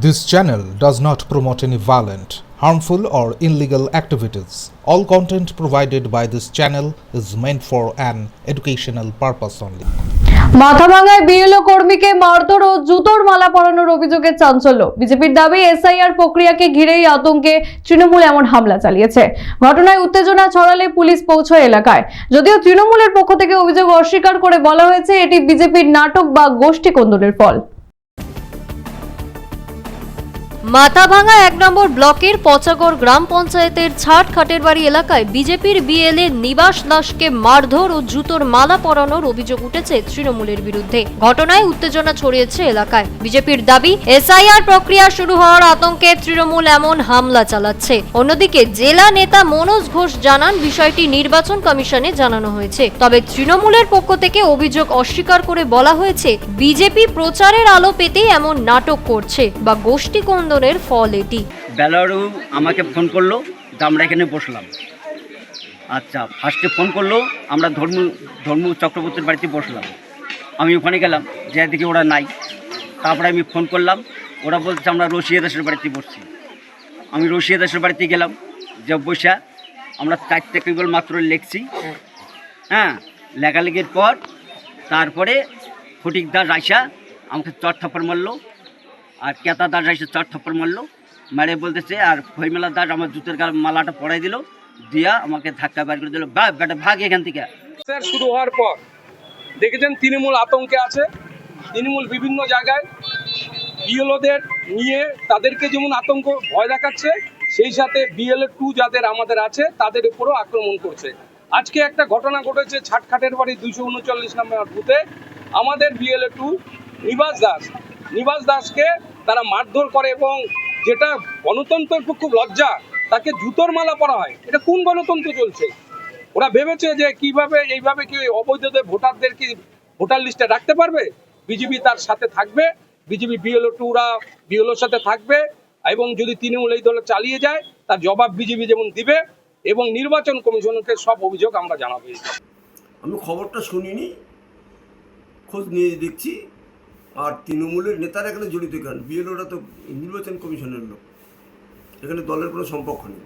This channel does not promote any violent, harmful, or illegal activities. All content provided by this channel is meant for an educational purpose only. মাথাভাঙায় BLO কর্মীকে মারধর ও জুতোর মালা পরানোর অভিযোগে চাঞ্চল্য বিজেপির দাবি এসআইআর প্রক্রিয়াকে ঘিরেই আতঙ্কে তৃণমূল এমন হামলা চালিয়েছে ঘটনায় উত্তেজনা ছড়ালে পুলিশ পৌঁছয় এলাকায় যদিও তৃণমূলের পক্ষ থেকে অভিযোগ অস্বীকার করে বলা হয়েছে এটি বিজেপির নাটক বা গোষ্ঠী কন্দলের ফল মাথাভাঙা এক নম্বর ব্লকের পচাগড় গ্রাম পঞ্চায়েতের ছাট খাটের বাড়ি এলাকায় বিজেপির বিএলএ নিবাস দাসকে মারধর ও জুতোর মালা পরানোর অভিযোগ উঠেছে তৃণমূলের বিরুদ্ধে। ঘটনায় উত্তেজনা ছড়িয়েছে এলাকায়। বিজেপির দাবি, এসআইআর প্রক্রিয়া শুরু হওয়ার আতঙ্কে তৃণমূল এমন হামলা চালাচ্ছে। অন্যদিকে জেলা নেতা মনোজ ঘোষ জানান, বিষয়টি নির্বাচন কমিশনে জানানো হয়েছে। তবে তৃণমূলের পক্ষ থেকে অভিযোগ অস্বীকার করে বলা হয়েছে, বিজেপি প্রচারের আলো পেতেই এমন নাটক করছে বা গোষ্ঠী কন্দনের ফল এটি। বেলারু আমাকে ফোন করল আমরা এখানে বসলাম। আচ্ছা ফার্স্টে ফোন করল, আমরা ধর্ম ধর্ম চক্রবর্তীর বাড়িতে বসলাম। আমি ওখানে গেলাম, যে দিকে ওরা নাই। তারপরে আমি ফোন করলাম, ওরা বলছে আমরা রশিয়া দাসের বাড়িতে বসছি। আমি রশিয়া দাসের বাড়িতে গেলাম, যে বসা আমরা চারটে কেবল মাত্র লিখছি। হ্যাঁ লেখালেখির পর তারপরে ফটিক দাস আইসা আমাকে চট থাপ্পড় মারলো আর কেতা দাস এসে চট থাপ্পড় মারলো। মারে বলতেছে, আর ফইমেলা দাস আমার জুতের গাল মালাটা পরাই দিল, দিয়া আমাকে ধাক্কা বার করে দিল। বেটা, ভাগ এখান থেকে। স্যার, শুরু হওয়ার পর দেখেছেন তৃণমূল আতঙ্কে আছে। তৃণমূল বিভিন্ন জায়গায় বিএলওদের নিয়ে তাদেরকে যেমন আতঙ্ক ভয় দেখাচ্ছে, সেই সাথে বিএলএ টু যাদের আমাদের আছে, তাদের উপরও আক্রমণ করছে। আজকে একটা ঘটনা ঘটেছে ছাটখাটের বাড়ি দুইশো উনচল্লিশ নম্বর বুথে। আমাদের বিএলএ টু, নিবাস দাস, নিবাস দাসকে তারা মারধর করে এবং যেটা গণতন্ত্রের পর খুব লজ্জা, তাকে জুতোর মালা পরা হয়। এটা কোন গণতন্ত্র চলছে? ওরা ভেবেছে যে কীভাবে, এইভাবে কি অবৈধদের ভোটারদের কি ভোটার লিস্টে রাখতে পারবে? বিজেপি তার সাথে থাকবে, বিজেপি বিএলও টুরা বিএলওর সাথে থাকবে এবং যদি তৃণমূল এই দলে চালিয়ে যায়, তার জবাব বিজেপি যেমন দিবে এবং নির্বাচন কমিশনকে সব অভিযোগ আমরা জানাব। আমি খবরটা শুনিনি, খোঁজ নিয়ে দেখছি। আর তৃণমূলের নেতারা এখানে জড়িত কেন? বিএলওরা তো নির্বাচন কমিশনের লোক। এখানে দলের কোনো সম্পর্ক নেই।